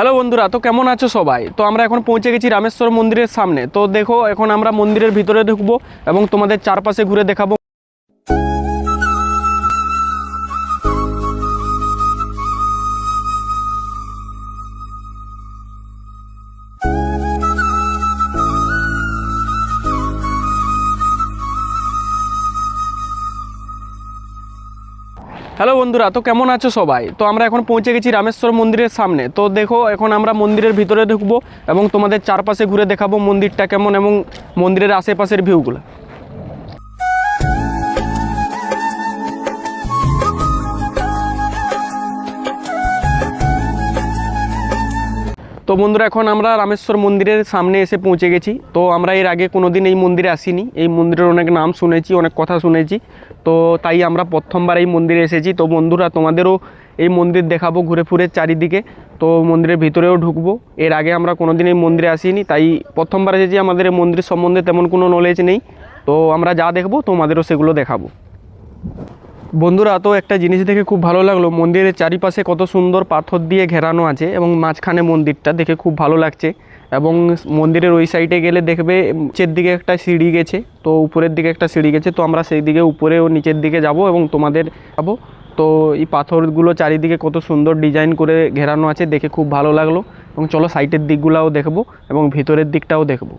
Hello বন্ধুরা, তো কেমন আছো সবাই? তো আমরা এখন পৌঁছে গেছি রামেশ্বর মন্দিরের সামনে। তো দেখো, এখন আমরা মন্দিরের ভিতরে ঢুকবো এবং তোমাদের চারপাশে ঘুরে দেখাবো হ্যালো বন্ধুরা, তো কেমন আছো সবাই? তো আমরা এখন পৌঁছে গেছি রামেশ্বর মন্দিরের সামনে। তো দেখো, এখন আমরা মন্দিরের ভিতরে ঢুকবো এবং তোমাদের চারপাশে ঘুরে দেখাবো মন্দিরটা কেমন এবং মন্দিরের আশেপাশের ভিউগুলো তো বন্ধুরা, এখন আমরা রামেশ্বর মন্দিরের সামনে এসে পৌঁছে গেছি। তো আমরা এর আগে কোনো দিন এই মন্দিরে আসিনি। এই মন্দিরের অনেক নাম শুনেছি, অনেক কথা শুনেছি। তো তাই আমরা প্রথমবার এই মন্দিরে এসেছি। তো বন্ধুরা, তোমাদেরও এই মন্দির দেখাবো ঘুরে ফুরে চারিদিকে। তো মন্দিরের ভিতরেও ঢুকবো। এর আগে আমরা কোনো দিন এই মন্দিরে আসিনি। তাই প্রথমবার এসেছি, আমাদের এই মন্দির সম্বন্ধে তেমন কোনো নলেজ নেই। তো আমরা যা দেখব, তোমাদেরও সেগুলো দেখাবো। বন্ধুরা, তো একটা জিনিস দেখে খুব ভালো লাগল। মন্দিরের চারিপাশে কত সুন্দর পাথর দিয়ে ঘেরানো আছে এবং মাঝখানে মন্দিরটা দেখে খুব ভালো লাগছে। এবং মন্দিরের ওই সাইডে গেলে দেখবে নিচের দিকে একটা সিঁড়ি গেছে, তো উপরের দিকে একটা সিঁড়ি গেছে, তো আমরা সেই দিকে উপরে ও নিচের দিকে যাব এবং তোমাদের যাব তো এই পাথরগুলো চারিদিকে কত সুন্দর ডিজাইন করে ঘেরানো আছে, দেখে খুব ভালো লাগল। এবং চলো সাইটের দিকগুলোও দেখব এবং ভিতরের দিকটাও দেখব।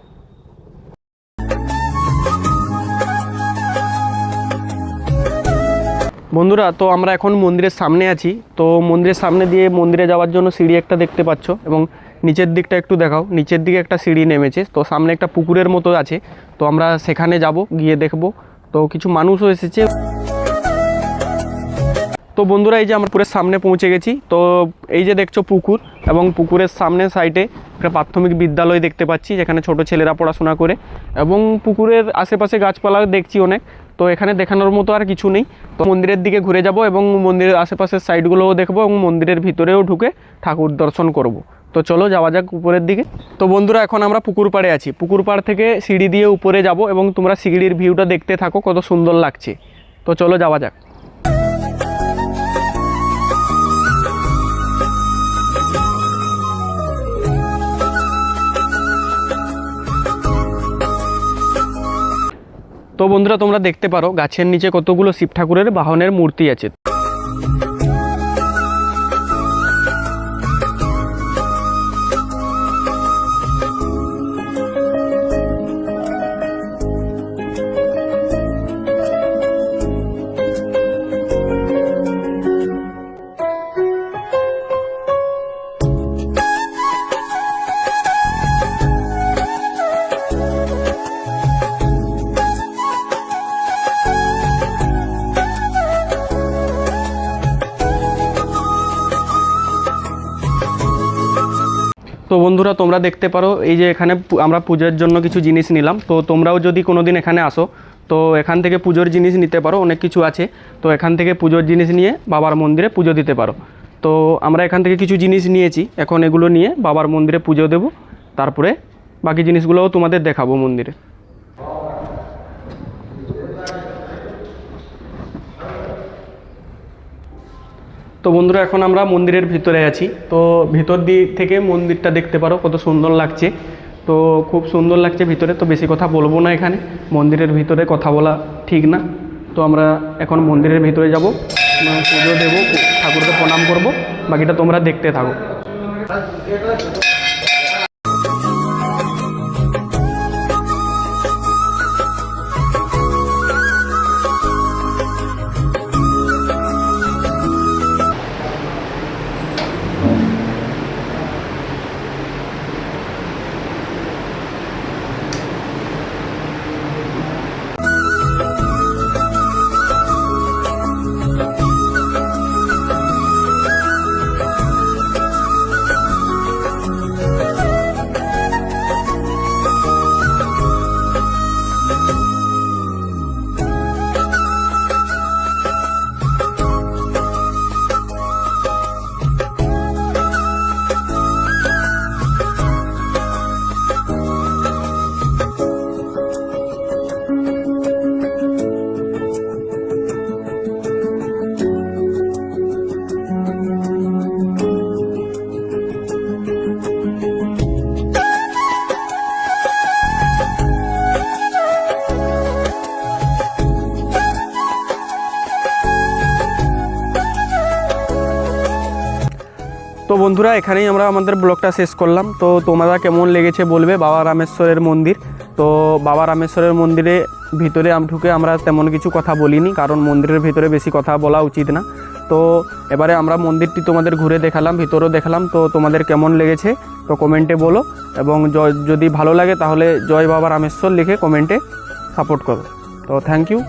বন্ধুরা, তো আমরা এখন মন্দিরের সামনে আছি। তো মন্দিরের সামনে দিয়ে মন্দিরে যাওয়ার জন্য সিঁড়ি একটা দেখতে পাচ্ছ এবং নিচের দিকটা একটু দেখাও। নিচের দিকে একটা সিঁড়ি নেমেছে, তো সামনে একটা পুকুরের মতো আছে। তো আমরা সেখানে যাব, গিয়ে দেখব। তো কিছু মানুষও এসেছে। তো বন্ধুরা, এই যে আমরা পুকুরের সামনে পৌঁছে গেছি, তো এই যে দেখছ পুকুর এবং পুকুরের সামনে সাইডে একটা প্রাথমিক বিদ্যালয় দেখতে পাচ্ছি, যেখানে ছোট ছেলেরা পড়াশোনা করে এবং পুকুরের আশেপাশে গাছপালা দেখছি অনেক, তো এখানে দেখানোর মতো আর কিছু নেই। তো মন্দিরের দিকে ঘুরে যাব এবং মন্দিরের আশেপাশের সাইডগুলোও দেখব এবং মন্দিরের ভিতরেও ঢুকে ঠাকুর দর্শন করব। তো চলো যাওয়া যাক উপরের দিকে। তো বন্ধুরা, এখন আমরা পুকুর পাড়ে আছি। পুকুর পাড় থেকে সিঁড়ি দিয়ে উপরে যাব এবং তোমরা সিঁড়ির ভিউটা দেখতে থাকো, কত সুন্দর লাগছে। তো চলো যাওয়া যাক। তো বন্ধুরা তোমরা দেখতে পারো গাছের নিচে কতগুলো শিব ঠাকুরের বাহনের মূর্তি আছে। তো বন্ধুরা, তোমরা দেখতে পারো, এই যে এখানে আমরা পুজোর জন্য কিছু জিনিস নিলাম। তো তোমরাও যদি কোনো দিন এখানে আসো, তো এখান থেকে পুজোর জিনিস নিতে পারো, অনেক কিছু আছে। তো এখান থেকে পুজোর জিনিস নিয়ে বাবার মন্দিরে পুজো দিতে পারো। তো আমরা এখান থেকে কিছু জিনিস নিয়েছি, এখন এগুলো নিয়ে বাবার মন্দিরে পুজো দেব। তারপরে বাকি জিনিসগুলোও তোমাদের দেখাবো মন্দিরে। তো বন্ধুরা, এখন আমরা মন্দিরের ভিতরে আছি। তো ভিতর দিক থেকে মন্দিরটা দেখতে পারো, কত সুন্দর লাগছে। তো খুব সুন্দর লাগছে ভিতরে, তো বেশি কথা বলব না এখানে। মন্দিরের ভিতরে কথা বলা ঠিক না। তো আমরা এখন মন্দিরের ভিতরে যাব। পুজো দেবো, ঠাকুরকে প্রণাম করব, বাকিটা তোমরা দেখতে থাকো। তো বন্ধুরা, এখানেই আমরা আমাদের ব্লগটা শেষ করলাম। তো তোমরা কেমন লেগেছে বলবে বাবা রামেশ্বরের মন্দির? তো বাবা রামেশ্বরের মন্দিরে ভিতরে ঢুকে আমরা তেমন কিছু কথা বলিনি, কারণ মন্দিরের ভিতরে বেশি কথা বলা উচিত না। তো এবারে আমরা মন্দিরটি তোমাদের ঘুরে দেখালাম, ভিতরেও দেখালাম। তো তোমাদের কেমন লেগেছে তো কমেন্টে বলো, এবং যদি ভালো লাগে তাহলে জয় বাবা রামেশ্বর লিখে কমেন্টে সাপোর্ট করো। তো থ্যাংক ইউ